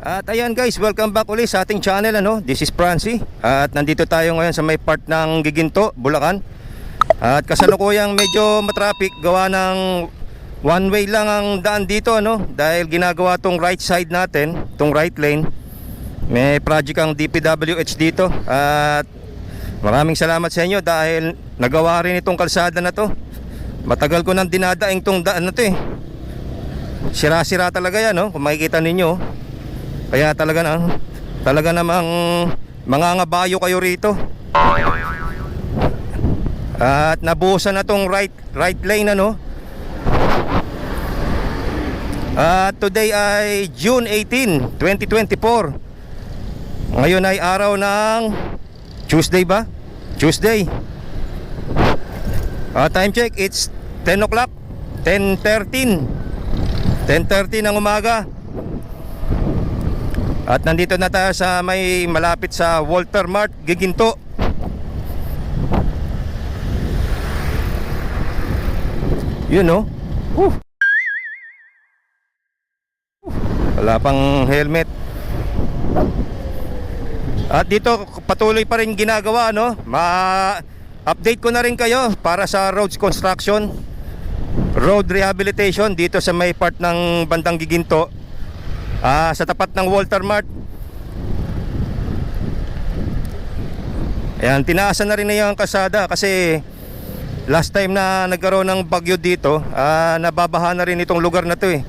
At ayan guys, welcome back ulit sa ating channel ano. This is Francie at nandito tayo ngayon sa may part ng Giginto, Bulacan. At kasalukuyang medyo matraffic gawa ng one way lang ang daan dito ano dahil ginagawa tong right side natin, tong right lane. May project ang DPWH dito at maraming salamat sa inyo dahil nagawa rin itong kalsada na to. Matagal ko nang dinadaing tong daan na to eh. Sira-sira talaga yan no, kung makikita ninyo. Kaya talaga na talaga namang mga ngabayo kayo rito. At nabuhusan na tong right right lane ano. At today ay June 18, 2024. Ngayon ay araw ng Tuesday ba? Tuesday. Ah, time check, it's 10 o'clock. 10.13. 10.13 ng umaga. At nandito na tayo sa may malapit sa Walter Mart, Giginto. Yun no. Whew. Wala pang helmet. At dito patuloy pa rin ginagawa no. Ma-update ko na rin kayo para sa roads construction, road rehabilitation dito sa may part ng bandang Giginto. Ah, sa tapat ng Walter Mart. Ayan, tinaasan na rin na yung kasada kasi last time na nagkaroon ng bagyo dito, ah, nababaha na rin itong lugar na to eh.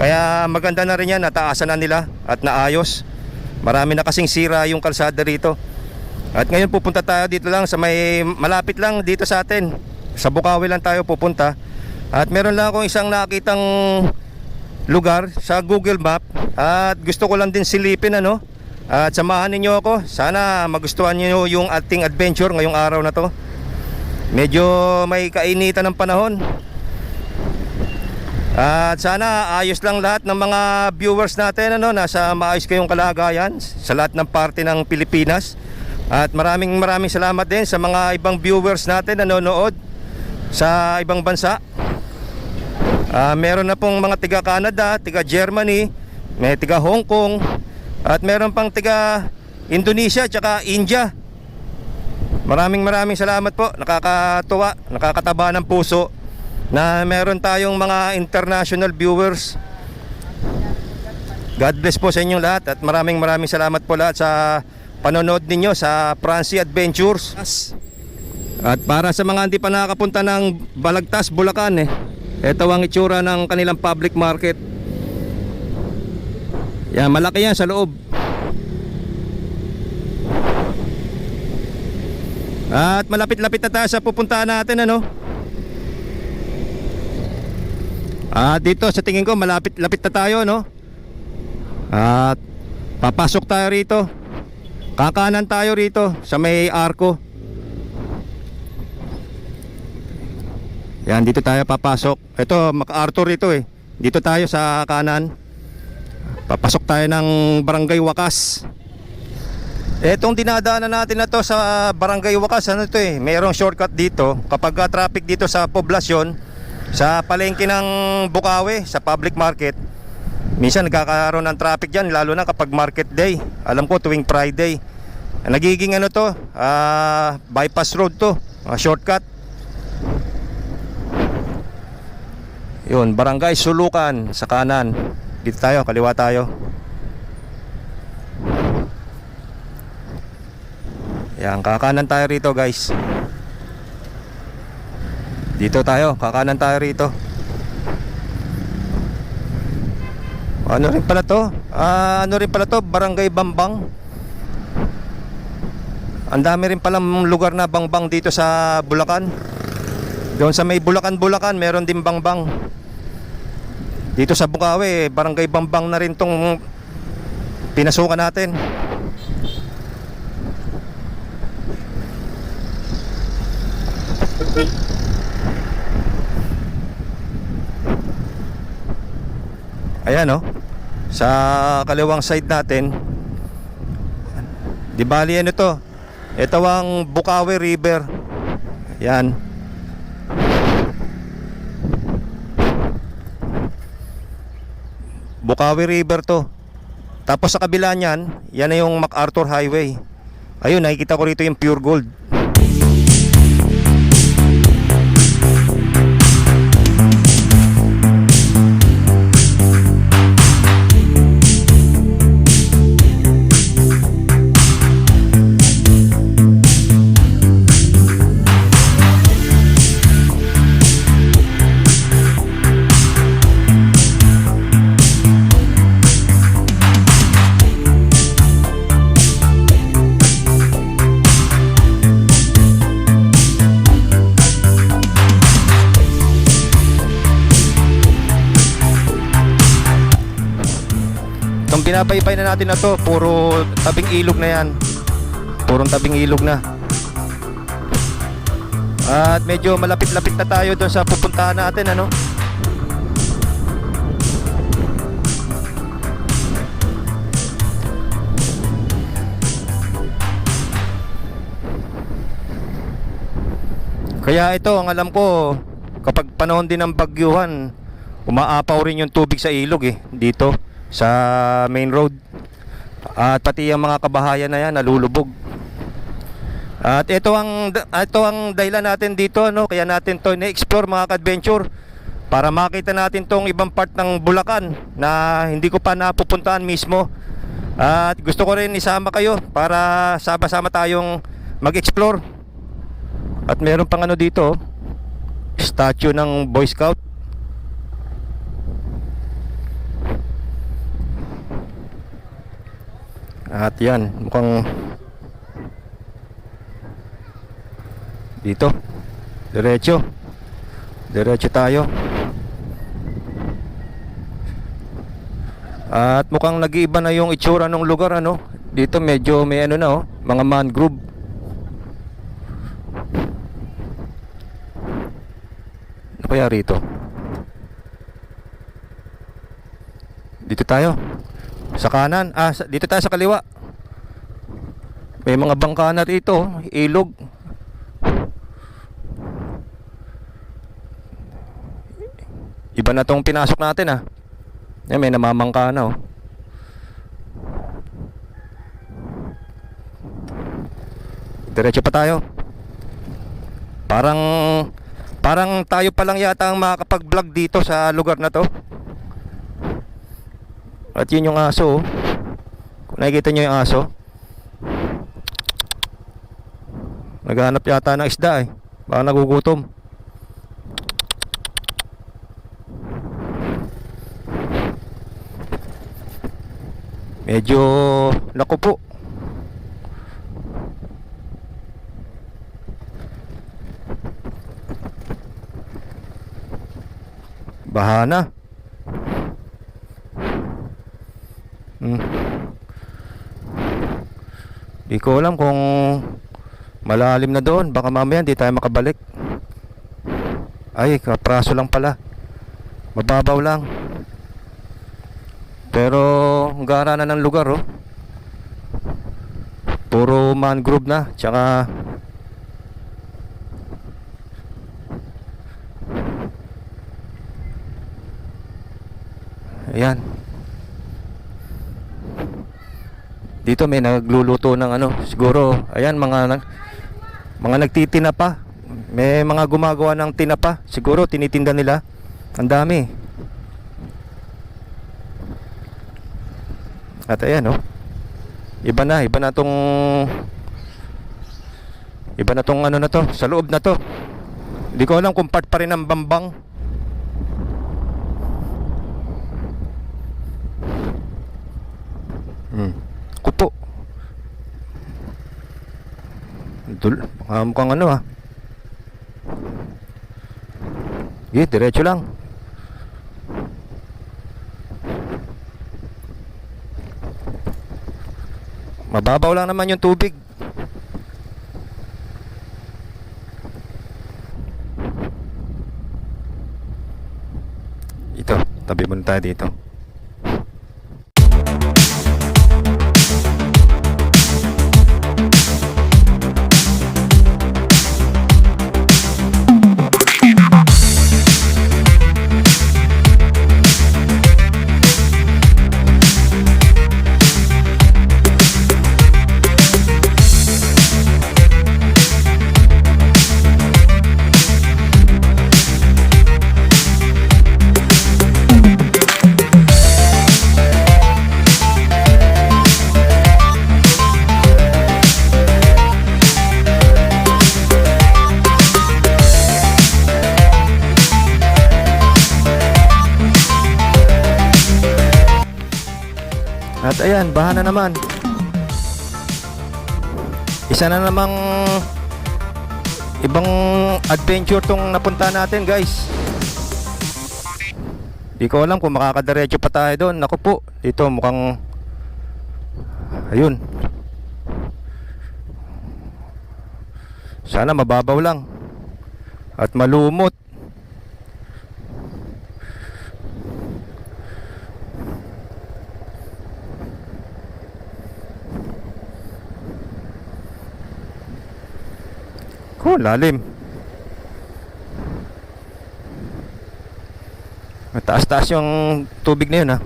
Kaya maganda na rin yan, nataasan na nila at naayos. Marami na kasing sira yung kalsada rito. At ngayon pupunta tayo dito lang sa may malapit lang dito sa atin. Sa Bukawi lang tayo pupunta. At meron lang akong isang nakitang lugar sa Google Map at gusto ko lang din silipin ano. At samahan ninyo ako. Sana magustuhan niyo yung ating adventure ngayong araw na to. Medyo may kainitan ng panahon. At sana ayos lang lahat ng mga viewers natin ano, nasa maayos kayong kalagayan sa lahat ng parte ng Pilipinas. At maraming maraming salamat din sa mga ibang viewers natin na nanonood sa ibang bansa. Ah, meron na pong mga tiga Canada, tiga Germany, may tiga Hong Kong, at meron pang tiga Indonesia at India. Maraming maraming salamat po. Nakakatuwa, nakakataba ng puso na meron tayong mga international viewers. God bless po sa inyong lahat at maraming maraming salamat po lahat sa panonood ninyo sa Francie Adventures. At para sa mga hindi pa nakakapunta ng Balagtas, Bulacan eh, ito ang itsura ng kanilang public market. Yan, malaki yan sa loob. At malapit-lapit na tayo sa pupuntahan natin ano. At dito sa tingin ko malapit-lapit na tayo no. At papasok tayo rito. Kakanan tayo rito sa may arko. Yan dito tayo papasok. Ito MacArthur rito eh. Dito tayo sa kanan. Papasok tayo ng Barangay Wakas. Etong dinadaanan natin na to sa Barangay Wakas, ano to eh, mayroong shortcut dito. Kapag uh, traffic dito sa poblasyon, sa palengke ng Bukawi, sa public market, minsan nagkakaroon ng traffic dyan, lalo na kapag market day. Alam ko tuwing Friday. Nagiging ano to, ah, bypass road to, ah, shortcut. Yun, Barangay Sulukan sa kanan. Dito tayo, kaliwa tayo. Yan, kakanan tayo rito guys. Dito tayo, kakanan tayo rito. Ano rin pala to? Ah, ano rin pala to? Barangay Bambang. Ang dami rin palang lugar na bangbang dito sa Bulacan. Doon sa may Bulacan, Bulacan, meron din bangbang. Dito sa Bukawi, barangay Bambang na rin tong pinasukan natin. Ayan oh. Sa kaliwang side natin. Di bali ano to? Ito ang Bukawi River. Yan. Bukawi River to. Tapos sa kabila niyan, yan na yung MacArthur Highway. Ayun, nakikita ko rito yung pure gold. Binabaybay na natin na to, puro tabing ilog na yan. Purong tabing ilog na. At medyo malapit-lapit na tayo doon sa pupuntahan natin, ano? Kaya ito, ang alam ko, kapag panahon din ng bagyuhan, umaapaw rin yung tubig sa ilog eh, dito sa main road. At pati ang mga kabahayan na yan nalulubog. At ito ang ito ang dahilan natin dito no, kaya natin to na-explore mga ka-adventure para makita natin tong ibang part ng Bulacan na hindi ko pa napupuntahan mismo. At gusto ko rin isama kayo para sama-sama tayong mag-explore. At meron pang ano dito, oh, statue ng Boy Scout. At yan, mukhang dito. Diretso. Diretso tayo. At mukhang nag-iiba na yung itsura ng lugar ano. Dito medyo may ano na oh, mga mangrove. Ano kaya rito? Dito tayo. Sa kanan. Ah, sa- dito tayo sa kaliwa. May mga bangka na rito. Ilog. Iba na tong pinasok natin ah. Yan, may namamangka na oh. Diretso pa tayo. Parang parang tayo pa lang yata ang makakapag-vlog dito sa lugar na to. At yun yung aso. oh. Kung nakikita nyo yung aso. Naghanap yata ng isda eh. Baka nagugutom. Medyo naku po. Bahana. Hmm. Ko alam kung malalim na doon. Baka mamaya hindi tayo makabalik. Ay, kapraso lang pala. Mababaw lang. Pero gara na ng lugar oh. Puro mangrove na, tsaka Ayan. Dito may nagluluto ng ano, siguro, ayan mga mga nagtitina pa. May mga gumagawa ng tinapa, siguro tinitinda nila. Ang dami. At ayan oh. Iba na, iba na tong Iba na tong ano na to, sa loob na to. Hindi ko alam kung part pa rin ng Bambang. Hmm. Dul, baka mukhang ano ah. Sige, diretso lang. Mababaw lang naman yung tubig. Ito, tabi muna tayo dito. Naman. Isa na namang ibang adventure tong napunta natin guys. Di ko alam kung makakadiretso pa tayo doon. Naku po, dito mukhang ayun. Sana mababaw lang at malumot. Ko, lalim. Mataas-taas yung tubig na yun ha.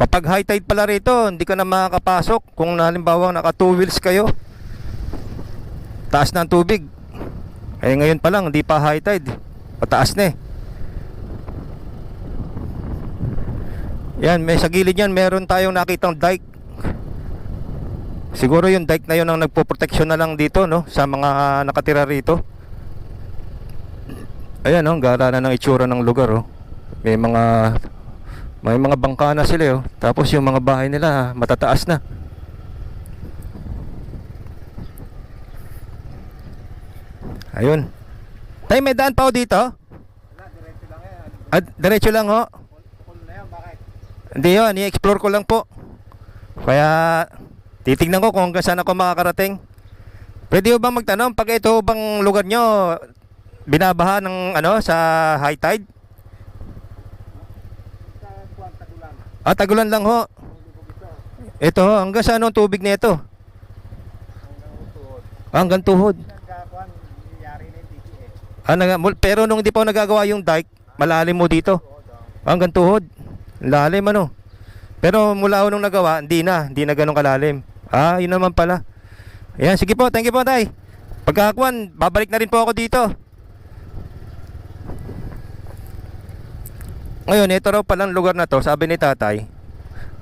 Kapag high tide pala rito, hindi ka na makakapasok kung halimbawa naka two wheels kayo. Taas na ang tubig. Eh ngayon pa lang, hindi pa high tide. Pataas na eh. Yan, may sa gilid yan, meron tayong nakitang dike. Siguro yung dike na yun ang nagpo-protection na lang dito, no? Sa mga nakatira rito. Ayan, oh, gara na ng itsura ng lugar, oh. May mga may mga bangka na sila, oh. Tapos yung mga bahay nila, matataas na. Ayun. Tay, may daan pa ho dito? Ah, diretso lang ho. Hindi yun, i-explore ko lang po. Kaya titignan ko kung hanggang saan ako makakarating. Pwede bang magtanong pag ito bang lugar nyo binabaha ng ano sa high tide? Ah, tagulan lang ho. Ito ho, hanggang saan ang tubig na ito? Hanggang tuhod. Ah, mul- pero nung hindi pa nagagawa yung dike, malalim mo dito. Hanggang tuhod. Lalim ano. Pero mula ako nung nagawa, hindi na. Hindi na ganun kalalim. Ah, yun naman pala. Ayan, sige po. Thank you po, tay. Pagkakuan, babalik na rin po ako dito. Ngayon, ito raw palang lugar na to, sabi ni tatay,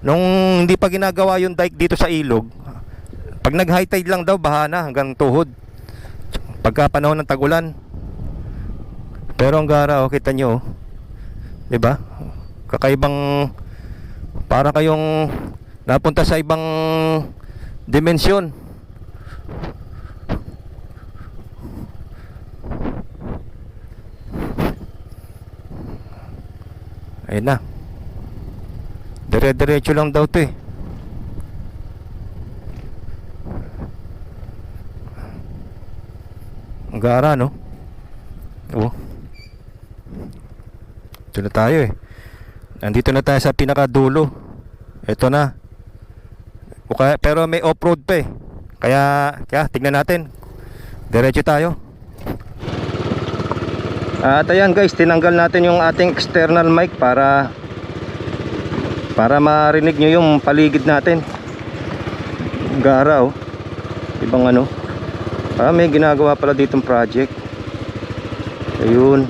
nung hindi pa ginagawa yung dike dito sa ilog, pag nag-high tide lang daw, baha na hanggang tuhod. Pagka panahon ng tagulan. Pero ang gara, oh, kita nyo, oh. ba? Kakaibang para kayong napunta sa ibang dimensyon. Ayun na. Dire-diretso lang daw 'to eh. Ang gara, no? Oo. Ito na tayo eh. Nandito na tayo sa pinakadulo. Ito na. O kaya- pero may off-road pa eh. Kaya, kaya tignan natin. Diretso tayo. At ayan guys, tinanggal natin yung ating external mic para para marinig nyo yung paligid natin. Gara oh. Ibang ano. Ah, may ginagawa pala ditong project. Ayun.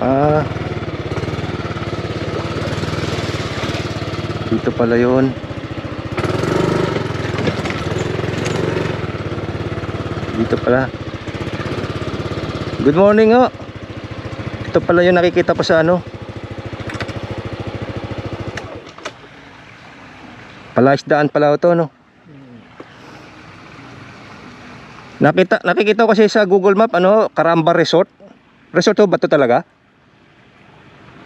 Ah. Dito pala 'yon. Dito pala. Good morning, ho. Ito pala 'yung nakikita ko sa ano. Palaisdaan pala ito, no? Nakita, nakikita ko kasi sa Google Map, ano, Karamba Resort. Resort ho ba ito talaga?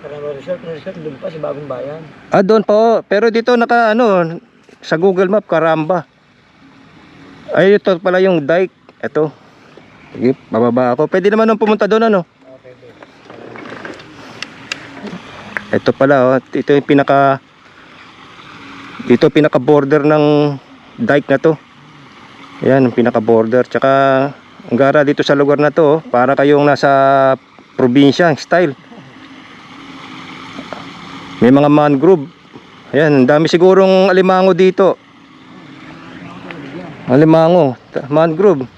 Karama Resort, resort doon pa sa Bagong Bayan. Ah, doon po. Pero dito naka ano, sa Google Map, Karamba. Ay, ito pala yung dike. Ito. Sige, bababa ako. Pwede naman nung pumunta doon, ano? Okay, Ito pala, oh. Ito yung pinaka... Dito pinaka-border ng dike na to. Yan, ang pinaka-border. Tsaka, ang gara dito sa lugar na to, oh, para kayong nasa probinsya, style. May mga mangrove. Ayan, dami sigurong alimango dito. Alimango, mangrove.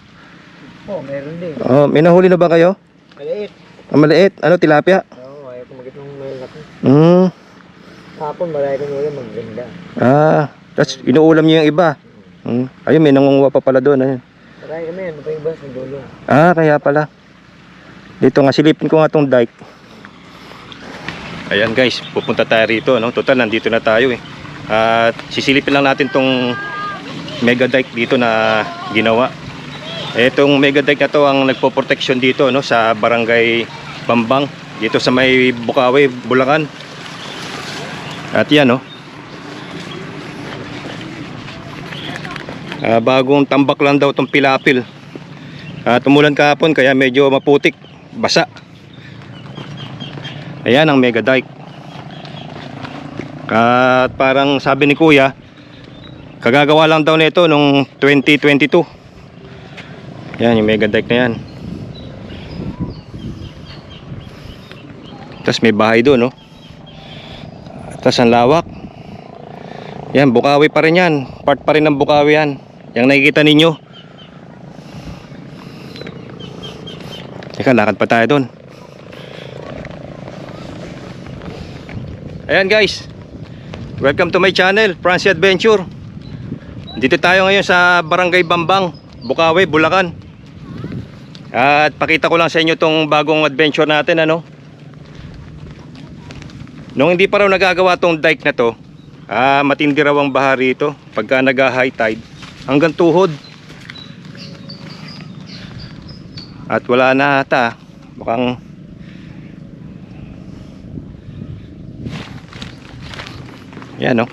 Oh, meron din. Oh, may nahuli na ba kayo? Maliit. Ang maliit, ano, tilapia? Oo, ayaw ko magit ng malaki. Hmm. Hapon, marami ko nila maganda. Ah, tapos inuulam niyo yung iba. Hmm. Ayun, may nangunguha pa pala doon. Ayun. Marami kami yan, mapay iba sa dulo. Ah, kaya pala. Dito nga, silipin ko nga tong dike. Ayan guys, pupunta tayo rito. No? Total, nandito na tayo eh. At sisilipin lang natin tong mega dike dito na ginawa. Etong mega dike na to ang nagpo-protection dito no, sa barangay Bambang. Dito sa may Bukawi, Bulacan. At yan no. Ah, bagong tambak lang daw tong pilapil. At tumulan kahapon kaya medyo maputik, basa. Ayan ang mega dike. At parang sabi ni Kuya, kagagawa lang daw nito nung 2022. Yan yung mega dike na yan. Tapos may bahay doon, no? Tapos ang lawak. Yan, Bukawi pa rin yan. Part pa rin ng Bukawi yan. Yang nakikita ninyo. Teka, lakad pa tayo doon. Ayan guys. Welcome to my channel, Francie Adventure. Dito tayo ngayon sa Barangay Bambang, Bukawi, Bulacan. At pakita ko lang sa inyo tong bagong adventure natin ano. Nung hindi pa raw nagagawa tong dike na to, ah, matindi raw ang baha rito pagka nag-high tide hanggang tuhod. At wala na ata. Mukhang Yan no.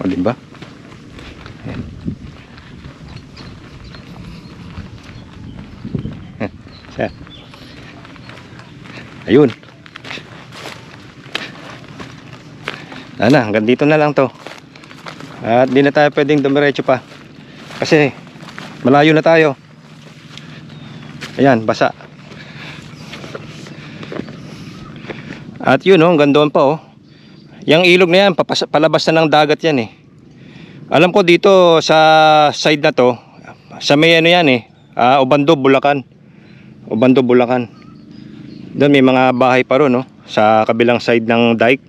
O, di ba? Ayan. Heh, siya. Ayun. Ana, hanggang dito na lang to. At di na tayo pwedeng dumiretso pa. Kasi malayo na tayo. Ayan, basa. At yun oh, hanggang doon pa oh. Yang ilog na yan, papas- palabas na ng dagat yan eh. Alam ko dito sa side na to, sa may ano yan eh, ah, Obando, Bulacan. Obando, Bulacan. Doon may mga bahay pa ron no, sa kabilang side ng dike.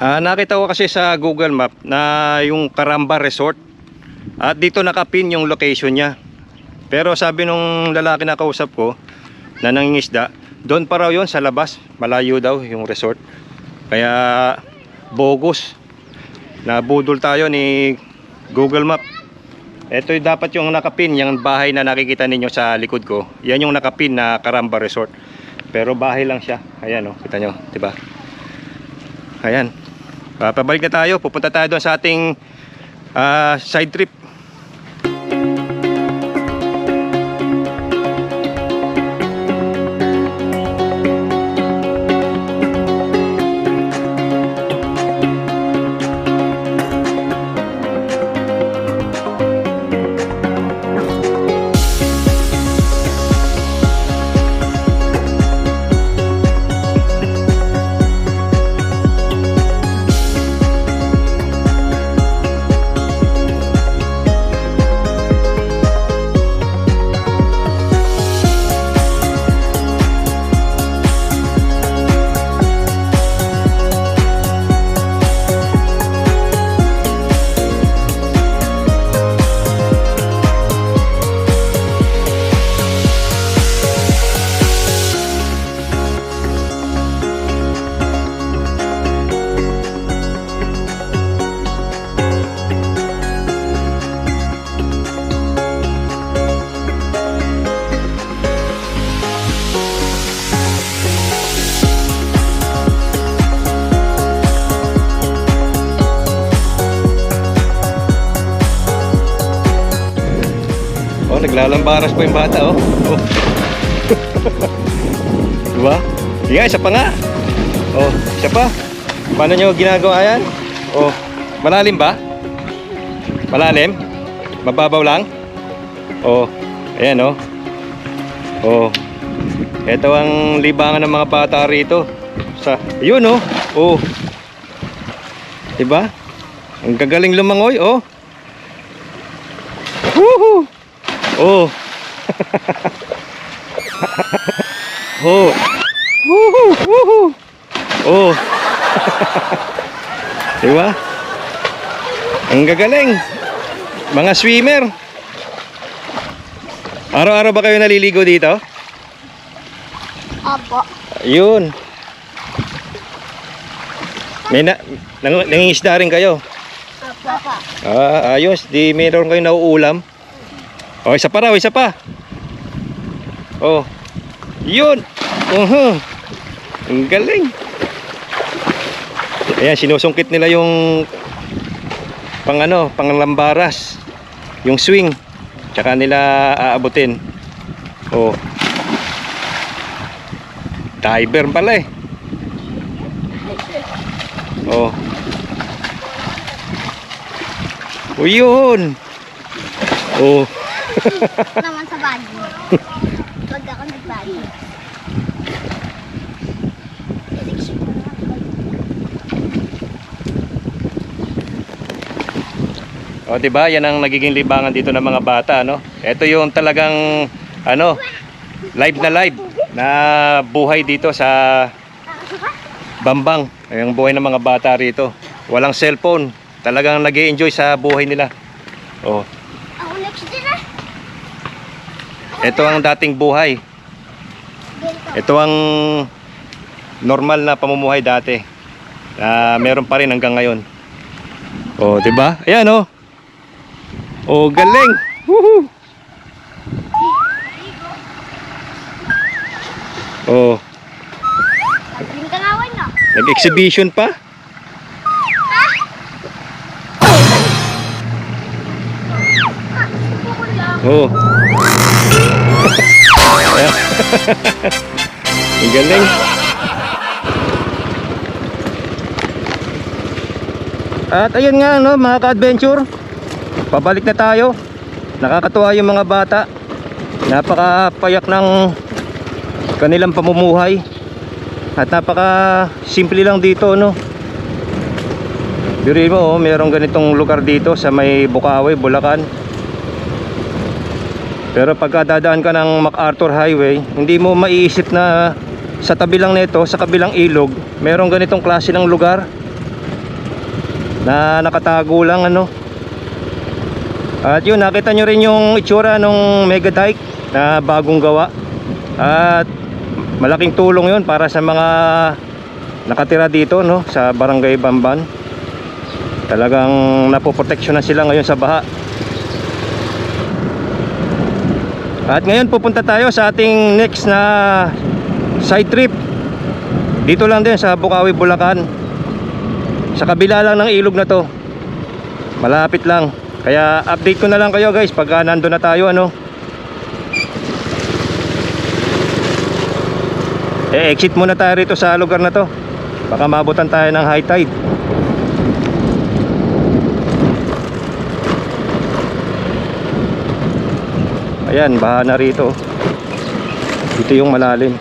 Ah, nakita ko kasi sa Google Map na yung Karamba Resort. At dito nakapin yung location niya. Pero sabi nung lalaki na kausap ko na nangingisda, doon pa raw yun sa labas. Malayo daw yung resort. Kaya bogus. Nabudol tayo ni Google Map. Ito yung dapat yung nakapin, yung bahay na nakikita ninyo sa likod ko. Yan yung nakapin na Karamba Resort. Pero bahay lang siya. Ayan oh, kita nyo, ba? Ayan. Ah, pabalik na tayo. Pupunta tayo doon sa ating ah, side trip. Naglalambaras po yung bata, oh. oh. diba? Nga, isa pa nga. Oh, isa pa. Paano nyo ginagawa yan? Oh, malalim ba? Malalim? Mababaw lang? Oh, ayan, oh. Oh, ito ang libangan ng mga bata rito. Sa, yun, oh. Oh. Diba? Ang gagaling lumangoy, oh. Woohoo! Oh. oh. Woohoo! Woohoo! Oh. diba? Ang gagaling. Mga swimmer. Araw-araw ba kayo naliligo dito? Opo. Ayun. May na, nang, nangingisda rin kayo. Opo. Ah, ayos. Di meron kayo nauulam. O, isa pa raw, isa pa. Oh. Yun. Uh-huh. Ang galing. Ayan, sinusungkit nila yung pang ano, panglambaras. Yung swing. Tsaka nila aabutin. Oh. Diver pala eh. Oh. O yun. Oh. Naman sa bagyo. Pag ako nagbagyo. O, di ba? Yan ang nagiging libangan dito ng mga bata, no? Ito yung talagang ano, live na live na buhay dito sa Bambang. Yung buhay ng mga bata rito. Walang cellphone. Talagang nag enjoy sa buhay nila. Oh, Ako next din ah. Ito ang dating buhay. Ito ang normal na pamumuhay dati. Na meron pa rin hanggang ngayon. Oh, 'di ba? Ayan oh. Oh, galing. Woohoo. Oh, nag-exhibition pa? Oh. Ang galing. At ayun nga no, mga ka-adventure. Pabalik na tayo. Nakakatuwa yung mga bata. Napakapayak ng kanilang pamumuhay. At napaka simple lang dito no. Diri mo, oh, mayroong ganitong lugar dito sa may Bukawi, Bulacan. Pero pagka dadaan ka ng MacArthur Highway, hindi mo maiisip na sa tabi lang nito, sa kabilang ilog, mayroong ganitong klase ng lugar na nakatago lang ano. At yun, nakita nyo rin yung itsura ng mega dike na bagong gawa. At malaking tulong yun para sa mga nakatira dito no, sa Barangay Bamban. Talagang napoproteksyonan sila ngayon sa baha. At ngayon pupunta tayo sa ating next na side trip. Dito lang din sa Bukawi, Bulacan. Sa kabila lang ng ilog na to. Malapit lang. Kaya update ko na lang kayo guys pagka nandun na tayo ano. Eh exit muna tayo rito sa lugar na to. Baka mabutan tayo ng high tide. Ayan, baha na rito. Dito yung malalim.